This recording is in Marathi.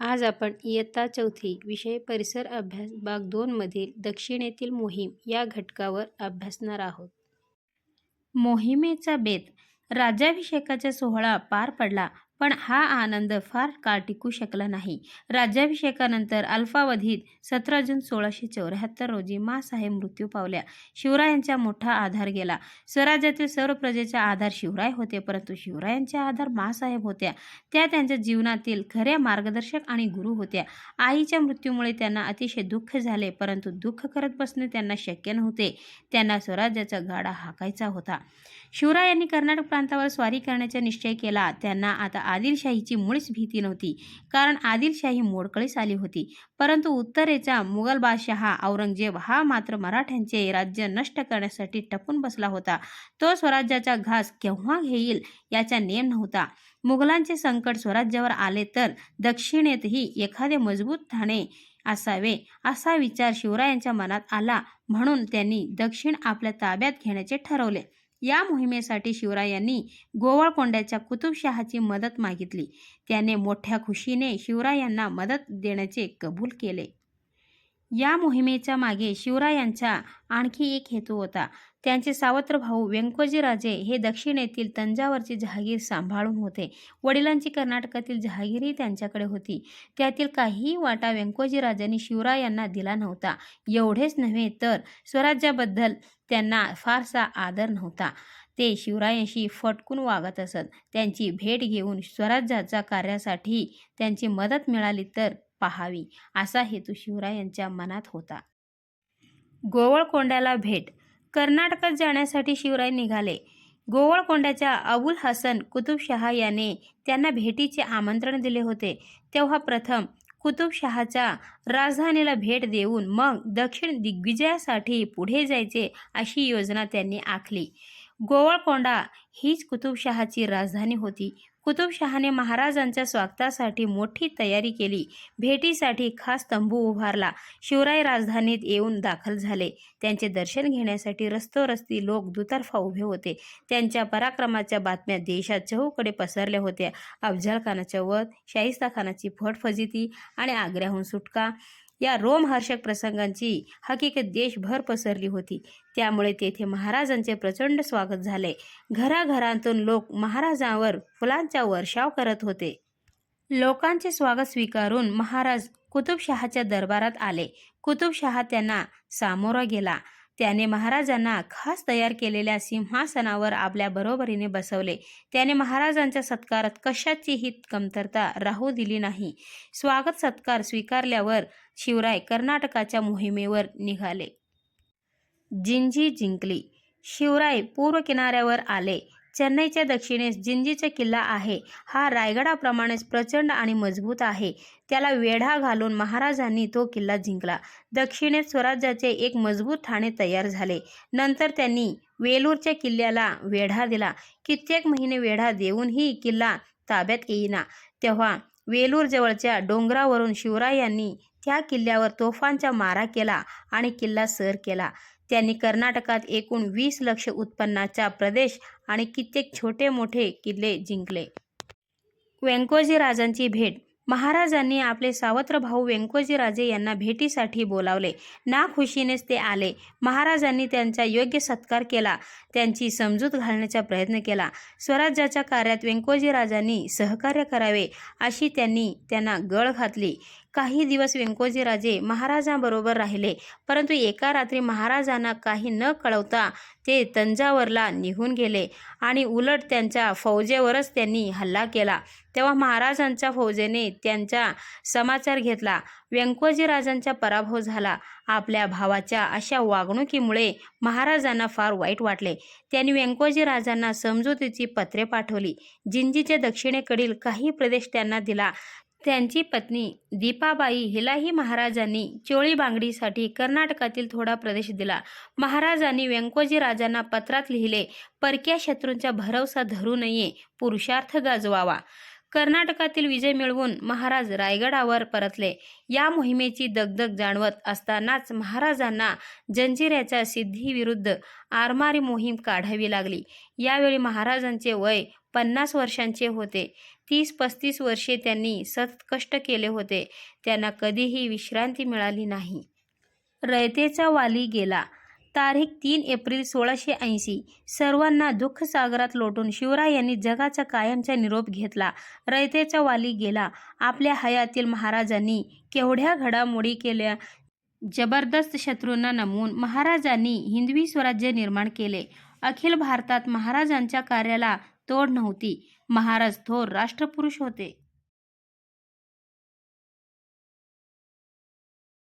आज आपण इयत्ता चौथी विषय परिसर अभ्यास भाग दोनमधील दक्षिणेतील मोहीम या घटकावर अभ्यासणार आहोत. मोहिमेचा बेत राज्याभिषेकाचा सोहळा पार पडला पण हा आनंद फार काळ टिकू शकला नाही. राज्याभिषेकानंतर अल्पावधीत सतरा जून सोळाशे चौऱ्याहत्तर रोजी मासाहेब मृत्यू पावल्या. शिवरायांचा मोठा आधार गेला. स्वराज्यातील सर्व प्रजेचा आधार शिवराय होते परंतु शिवरायांचे आधार मासाहेब होत्या. त्या त्यांच्या जीवनातील खऱ्या मार्गदर्शक आणि गुरु होत्या. आईच्या मृत्यूमुळे त्यांना अतिशय दुःख झाले परंतु दुःख करत बसणे त्यांना शक्य नव्हते. त्यांना स्वराज्याचा गाडा हाकायचा होता. शिवरायांनी कर्नाटक प्रांतावर स्वारी करण्याचा निश्चय केला. त्यांना आता आदिलशाहीची मुळीच भीती नव्हती कारण आदिलशाही मोडकळीस आली होती. परंतु उत्तरेचा मुघल बादशहा औरंगजेब हा मात्र मराठ्यांचे राज्य नष्ट करण्यासाठी टपून बसला होता. तो स्वराज्याचा घास केव्हा घेईल याचा नेम नव्हता. मुघलांचे संकट स्वराज्यावर आले तर दक्षिणेतही एखादे मजबूत ठाणे असावे असा विचार शिवरायांच्या मनात आला म्हणून त्यांनी दक्षिण आपल्या ताब्यात घेण्याचे ठरवले. या मोहिमेसाठी शिवरायांनी गोवळकोंड्याच्या कुतुबशहाची मदत मागितली. त्याने मोठ्या खुशीने शिवरायांना मदत देण्याचे कबूल केले. या मोहिमेच्या मागे शिवरायांचा आणखी एक हेतू होता. त्यांचे सावत्र भाऊ व्यंकोजीराजे हे दक्षिणेतील तंजावरची जहागीर सांभाळून होते. वडिलांची कर्नाटकातील जहागीरही त्यांच्याकडे होती. त्यातील काहीही वाटा व्यंकोजीराजांनी शिवरायांना दिला नव्हता. एवढेच नव्हे तर स्वराज्याबद्दल त्यांना फारसा आदर नव्हता. ते शिवरायांशी फटकून वागत असत. त्यांची भेट घेऊन स्वराज्याच्या कार्यासाठी त्यांची मदत मिळाली तर पाहावी असा हेतू शिवरायांच्या मनात होता. गोवळकोंड्याला भेट कर्नाटकात जाण्यासाठी शिवराय निघाले. गोवळकोंड्याच्या अबुल हसन कुतुबशहा याने त्यांना भेटीचे आमंत्रण दिले होते. तेव्हा प्रथम कुतुबशहाच्या राजधानीला भेट देऊन मग दक्षिण दिग्विजयासाठी पुढे जायचे अशी योजना त्यांनी आखली. गोवळकोंडा हीच कुतुबशहाची राजधानी होती. कुतुबशहाने महाराजांच्या स्वागतासाठी मोठी तयारी केली. भेटीसाठी खास तंबू उभारला. शिवराय राजधानीत येऊन दाखल झाले. त्यांचे दर्शन घेण्यासाठी रस्तोरस्ती लोक दुतर्फा उभे होते. त्यांच्या पराक्रमाच्या बातम्या देशात चहूकडे पसरल्या होत्या. अफझलखानाचा वध, शाहिस्ता खानाची फटफजिती आणि आग्र्याहून सुटका या रोमहर्षक प्रसंगांची हकीकत देशभर पसरली होती. त्यामुळे तेथे महाराजांचे प्रचंड स्वागत झाले. घराघरांतून लोक महाराजांवर फुलांचा वर्षाव करत होते. लोकांचे स्वागत स्वीकारून महाराज कुतुबशहाच्या दरबारात आले. कुतुबशहा त्यांना सामोरा गेला. त्याने महाराजांना खास तयार केलेल्या सिंहासनावर आपल्या बरोबरीने बसवले. त्याने महाराजांच्या सत्कारात कशाचीही कमतरता राहू दिली नाही. स्वागत सत्कार स्वीकारल्यावर शिवराय कर्नाटकाच्या मोहिमेवर निघाले. जिंजी जिंकली. शिवराय पूर्व किनाऱ्यावर आले. चेन्नईच्या दक्षिणेस जिंजीचा किल्ला आहे. हा रायगडाप्रमाणेच प्रचंड आणि मजबूत आहे. त्याला वेढा घालून महाराजांनी तो किल्ला जिंकला. दक्षिणेत स्वराज्याचे एक मजबूत ठाणे तयार झाले. नंतर त्यांनी वेलूरच्या किल्ल्याला वेढा दिला. कित्येक महिने वेढा देऊनही किल्ला ताब्यात येईना. तेव्हा वेलूरजवळच्या डोंगरावरून शिवरायांनी त्या किल्ल्यावर तोफांचा मारा केला आणि किल्ला सर केला. त्यांनी कर्नाटकात एकूण वीस लक्ष उत्पन्नाचा प्रदेश आणि कित्येक छोटे मोठे किल्ले जिंकले. व्यंकोजीराजांची भेट महाराजांनी आपले सावत्र भाऊ व्यंकोजीराजे यांना भेटीसाठी बोलावले. नाखुशीनेच ते आले. महाराजांनी त्यांचा योग्य सत्कार केला. त्यांची समजूत घालण्याचा प्रयत्न केला. स्वराज्याच्या कार्यात व्यंकोजीराजांनी सहकार्य करावे अशी त्यांनी त्यांना गळ घातली. काही दिवस व्यंकोजीराजे महाराजांबरोबर राहिले परंतु एका रात्री महाराजांना काही न कळवता ते तंजावरला निघून गेले आणि उलट त्यांच्या फौजेवरच त्यांनी हल्ला केला. तेव्हा महाराजांच्या फौजेने त्यांचा समाचार घेतला. व्यंकोजीराजांचा पराभव झाला. आपल्या भावाच्या अशा वागणुकीमुळे महाराजांना फार वाईट वाटले. त्यांनी व्यंकोजीराजांना समजुतीची पत्रे पाठवली. जिंजीच्या दक्षिणेकडील काही प्रदेश त्यांना दिला. त्यांची पत्नी दीपाबाई हिलाही महाराजांनी चोळी बांगडीसाठी कर्नाटकातील थोडा प्रदेश दिला. महाराजांनी व्यंकोजी राजांना पत्रात लिहिले परक्या शत्रूंचा भरवसा धरू नये. पुरुषार्थ गाजवावा. कर्नाटकातील विजय मिळवून महाराज रायगडावर परतले. या मोहिमेची दगदग जाणवत असतानाच महाराजांना जंजिऱ्याच्या सिद्धीविरुद्ध आरमारी मोहीम काढावी लागली. यावेळी महाराजांचे वय पन्नास वर्षांचे होते. तीस पस्तीस वर्षे त्यांनी सतत कष्ट केले होते. त्यांना कधीही विश्रांती मिळाली नाही. रयतेचा वाली गेला. तारीख तीन एप्रिल सोळाशे ऐंशी. सर्वांना दुःखसागरात लोटून शिवराय यांनी जगाचा कायमचा निरोप घेतला. रयतेचा वाली गेला. आपल्या हयातील महाराजांनी केवढ्या घडामोडी केल्या. जबरदस्त शत्रूंना नमवून महाराजांनी हिंदवी स्वराज्य निर्माण केले. अखिल भारतात महाराजांच्या कार्याला तोड नव्हती. महाराज थोर राष्ट्रपुरुष होते.